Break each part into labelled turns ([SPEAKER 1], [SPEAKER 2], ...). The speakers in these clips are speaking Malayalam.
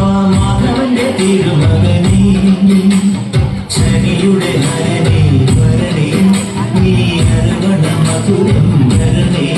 [SPEAKER 1] മാധവന്റെ തിരുമകനീ. ശനിയുടെ ഹരണി ഭരണി നീ അരവണ മധുരം ഭരണീ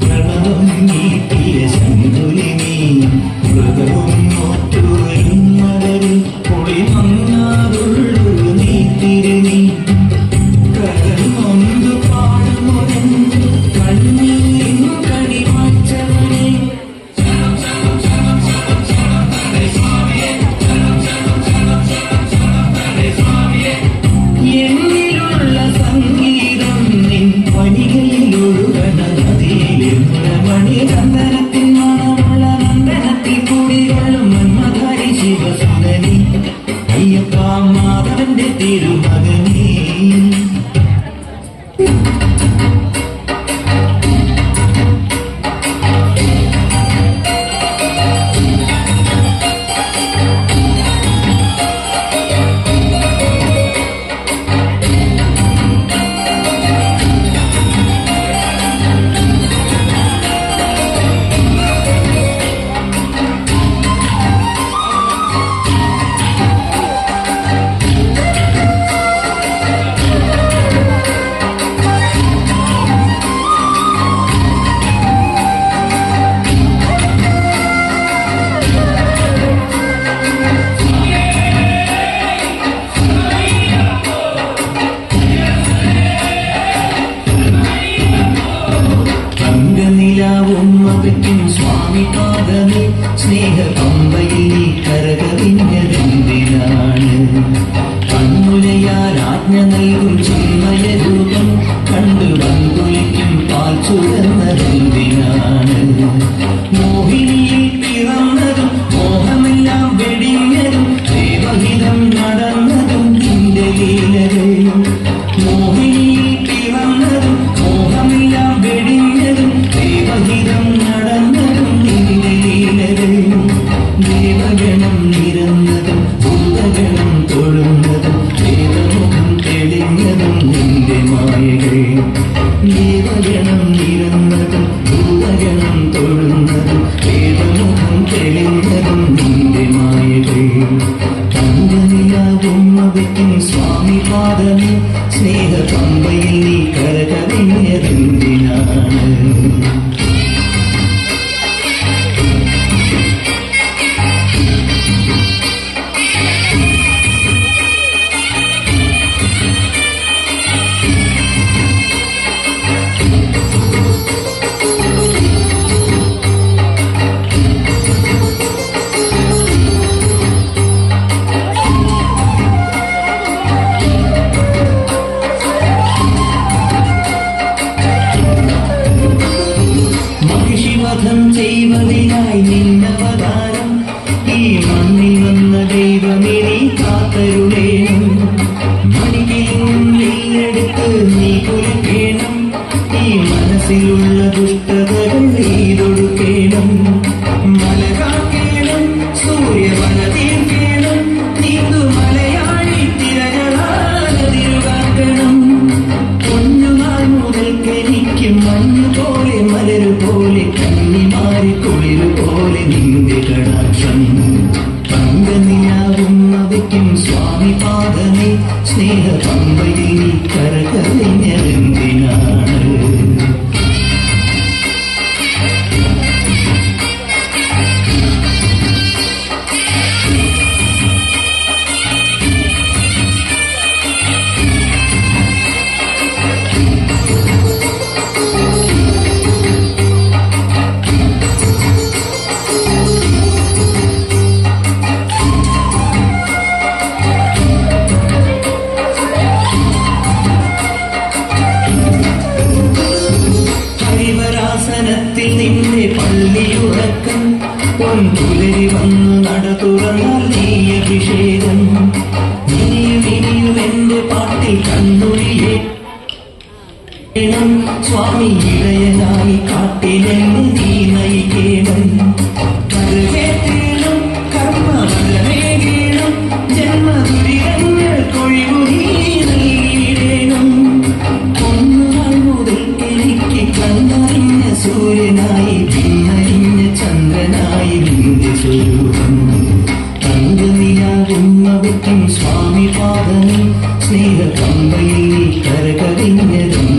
[SPEAKER 1] പ്രണവം നീട്ടിയ ശങ്ക മാമാതിന്റെ തിരുമകനെ. காதலி ஸ்நேக துடிக்கும் சுவாமி பாதமே ஸ்நேக பம்பையில் நீ கரகரை நேர்ந்தே സ്നേഹം വഴി കര പുലരി വന്ന് നട തുറന്നാൽ നീ അഭിഷേകം. ഇനിയും എന്റെ പാട്ടിൽ കണ്ണുരിയേ സ്വാമി ഇളയനായി കാട്ടിലെ கங்கையில் கரகவிஞரும்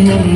[SPEAKER 1] Amen.